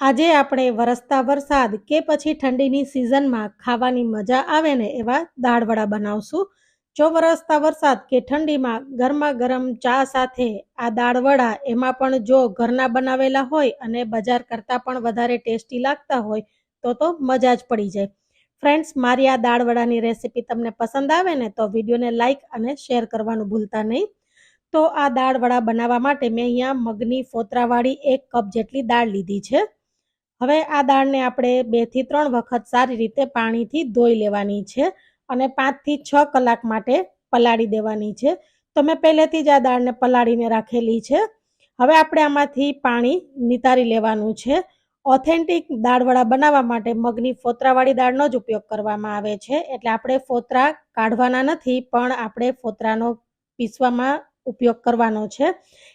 આજે આપણે વરસતા વરસાદ કે પછી ઠંડીની સિઝનમાં ખાવાની મજા આવે ને એવા દાળવડા બનાવશું. જો વરસતા વરસાદ કે ઠંડીમાં ગરમા ગરમ ચા સાથે આ દાળવડા એમાં પણ જો ઘરના બનાવેલા હોય અને બજાર કરતાં પણ વધારે ટેસ્ટી લાગતા હોય, તો તો મજા જ પડી જાય. ફ્રેન્ડ્સ, મારી આ દાળવડાની રેસીપી તમને પસંદ આવે ને તો વિડીયોને લાઇક અને શેર કરવાનું ભૂલતા નહીં. તો આ દાળવડા બનાવવા માટે મેં અહીંયા મગની ફોતરાવાળી એક કપ જેટલી દાળ લીધી છે. હવે આ દાળને આપણે બેથી ત્રણ વખત સારી રીતે પાણીથી ધોઈ લેવાની છે અને પાંચથી છ કલાક માટે પલાળી દેવાની છે. તો મેં પહેલેથી જ આ દાળને પલાળીને રાખેલી છે. હવે આપણે આમાંથી પાણી નિતારી લેવાનું છે. ઓથેન્ટિક દાળવડા બનાવવા માટે મગની ફોતરાવાળી દાળનો જ ઉપયોગ કરવામાં આવે છે. એટલે આપણે ફોતરા કાઢવાના નથી, પણ આપણે ફોતરાનો પીસવામાં ઉપયોગ કરવાનો છે.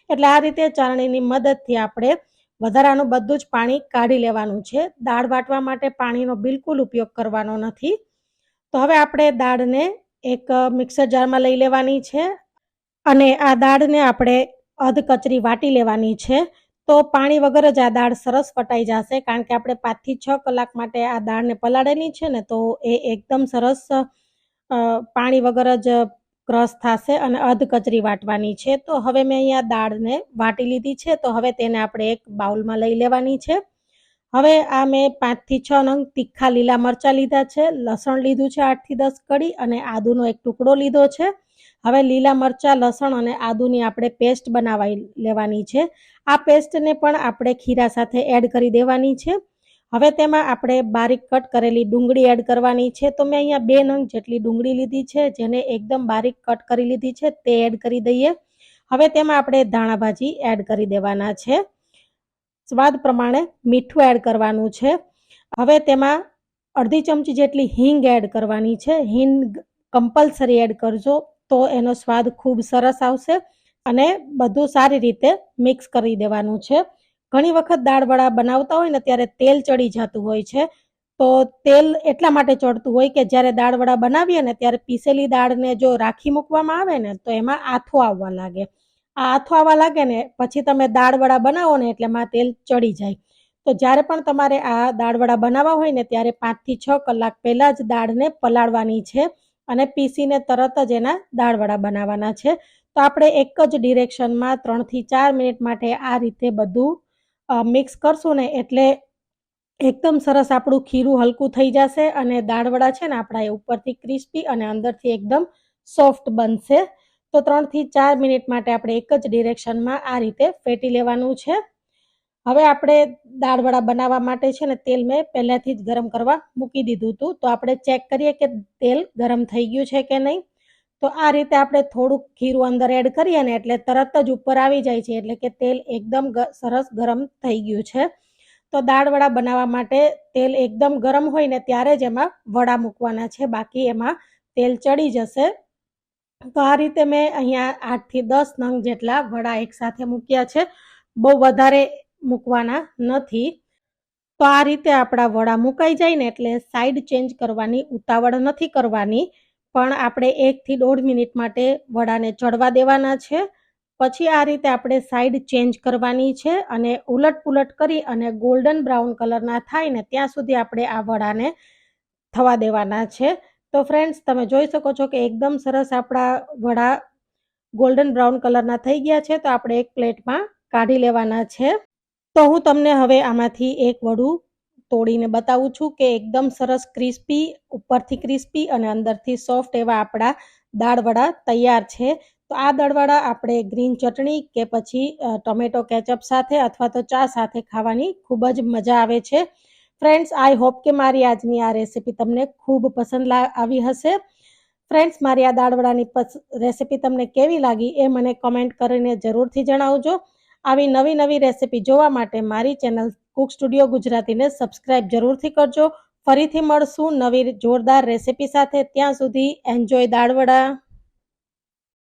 એટલે આ રીતે ચાળણીની મદદથી આપણે વધારાનું બધું જ પાણી કાઢી લેવાનું છે. દાળ વાટવા માટે પાણીનો બિલકુલ ઉપયોગ કરવાનો નથી. તો હવે આપણે દાળને એક મિક્સર જારમાં લઈ લેવાની છે અને આ દાળને આપણે અધ કચરી વાટી લેવાની છે. તો પાણી વગર જ આ દાળ સરસ ફટાઈ જશે કારણ કે આપણે પાંચથી છ કલાક માટે આ દાળને પલાળેલી છે ને તો એ એકદમ સરસ પાણી વગર જ ક્રશ થશે અને અધ કચરી વાટવાની છે, તો હવે મેં અહીંયા દાળને વાટી લીધી છે, તો હવે તેને આપણે એક બાઉલમાં લઈ લેવાની છે. હવે આ મેં પાંચથી છ નંગ તીખા લીલા મરચાં લીધા છે, લસણ લીધું છે આઠથી દસ કડી અને આદુનો એક ટુકડો લીધો છે. હવે લીલા મરચાં, લસણ અને આદુની આપણે પેસ્ટ બનાવી લેવાની છે. આ પેસ્ટને પણ આપણે ખીરા સાથે એડ કરી દેવાની છે. હવે તેમાં આપણે બારીક કટ કરેલી ડુંગળી એડ કરવાની છે. તો મેં અહીંયા બે નંગ જેટલી ડુંગળી લીધી છે, જેને એકદમ બારીક કટ કરી લીધી છે, તે એડ કરી દઈએ. હવે તેમાં આપણે ધાણા ભાજી એડ કરી દેવાના છે. સ્વાદ પ્રમાણે મીઠું એડ કરવાનું છે. હવે તેમાં અડધી ચમચી જેટલી હિંગ એડ કરવાની છે. હિંગ કમ્પલસરી એડ કરજો તો એનો સ્વાદ ખૂબ સરસ આવશે અને બધું સારી રીતે મિક્સ કરી દેવાનું છે. ઘણી વખત દાળવડા બનાવતા હોય ને ત્યારે તેલ ચડી જતું હોય છે. તો તેલ એટલા માટે ચડતું હોય કે જ્યારે દાળ વડા બનાવીએ ને ત્યારે પીસેલી દાળને જો રાખી મૂકવામાં આવે ને તો એમાં આથો આવવા લાગે. આ આથો આવવા લાગે ને પછી તમે દાળવડા બનાવો ને એટલે એમાં તેલ ચડી જાય. તો જ્યારે પણ તમારે આ દાળવડા બનાવવા હોય ને ત્યારે પાંચથી છ કલાક પહેલાં જ દાળને પલાળવાની છે અને પીસીને તરત જ એના દાળવડા બનાવવાના છે. તો આપણે એક જ ડિરેક્શનમાં ત્રણથી ચાર મિનિટ માટે આ રીતે બધું મિક્સ કરશું ને એટલે એકદમ સરસ આપણું ખીરું હલકું થઈ જશે અને દાળવડા છે ને આપણા એ ઉપરથી ક્રિસ્પી અને અંદરથી એકદમ સોફ્ટ બનશે. તો ત્રણથી ચાર મિનિટ માટે આપણે એક જ ડિરેક્શનમાં આ રીતે ફેટી લેવાનું છે. હવે આપણે દાળવડા બનાવવા માટે છે ને તેલ મેં પહેલાંથી જ ગરમ કરવા મૂકી દીધું હતું. તો આપણે ચેક કરીએ કે તેલ ગરમ થઈ ગયું છે કે નહીં. તો આ રીતે આપણે થોડુંક ખીરું અંદર એડ કરીએ ને એટલે તરત જ ઉપર આવી જાય છે, એટલે કે તેલ એકદમ સરસ ગરમ થઈ ગયું છે. તો દાળવડા બનાવવા માટે તેલ એકદમ ગરમ હોય ને ત્યારે જ એમાં વડા મૂકવાના છે, બાકી એમાં તેલ ચડી જશે. તો આ રીતે મેં અહીંયા આઠથી દસ નંગ જેટલા વડા એકસાથે મૂક્યા છે, બહુ વધારે મૂકવાના નથી. તો આ રીતે આપણા વડા મુકાઈ જાય ને એટલે સાઈડ ચેન્જ કરવાની, ઉતાવળ નથી કરવાની. પણ આપણે એકથી દોઢ મિનિટ માટે વડાને ચડવા દેવાના છે. પછી આ રીતે આપણે સાઈડ ચેન્જ કરવાની છે અને ઉલટ પુલટ કરી અને ગોલ્ડન બ્રાઉન કલરના થાય ને ત્યાં સુધી આપણે આ વડાને થવા દેવાના છે. તો ફ્રેન્ડ્સ તમે જોઈ શકો છો કે એકદમ સરસ આપણા વડા ગોલ્ડન બ્રાઉન કલરના થઈ ગયા છે. તો આપણે એક પ્લેટમાં કાઢી લેવાના છે. તો હું તમને હવે આમાંથી એક વડું તોડીને બતાવું છું કે એકદમ સરસ ક્રિસ્પી, ઉપરથી ક્રિસ્પી અને અંદરથી સોફ્ટ એવા આપણા દાળવડા તૈયાર છે. તો આ દાળવડા આપણે ગ્રીન ચટણી કે પછી ટોમેટો કેચઅપ સાથે અથવા તો ચા સાથે ખાવાની ખૂબ જ મજા આવે છે. ફ્રેન્ડ્સ, આઈ હોપ કે મારી આજની આ રેસીપી તમને ખૂબ પસંદ આવી હશે. ફ્રેન્ડ્સ, મારી આ દાળવડાની રેસીપી તમને કેવી લાગી એ મને કમેન્ટ કરીને જરૂરથી જણાવજો. આવી નવી નવી રેસીપી જોવા માટે મારી ચેનલ કુક સ્ટુડિયો ગુજરાતીને સબસ્ક્રાઇબ જરૂરથી કરજો. ફરીથી મળશું નવી જોરદાર રેસીપી સાથે. ત્યાં સુધી એન્જોય દાળવડા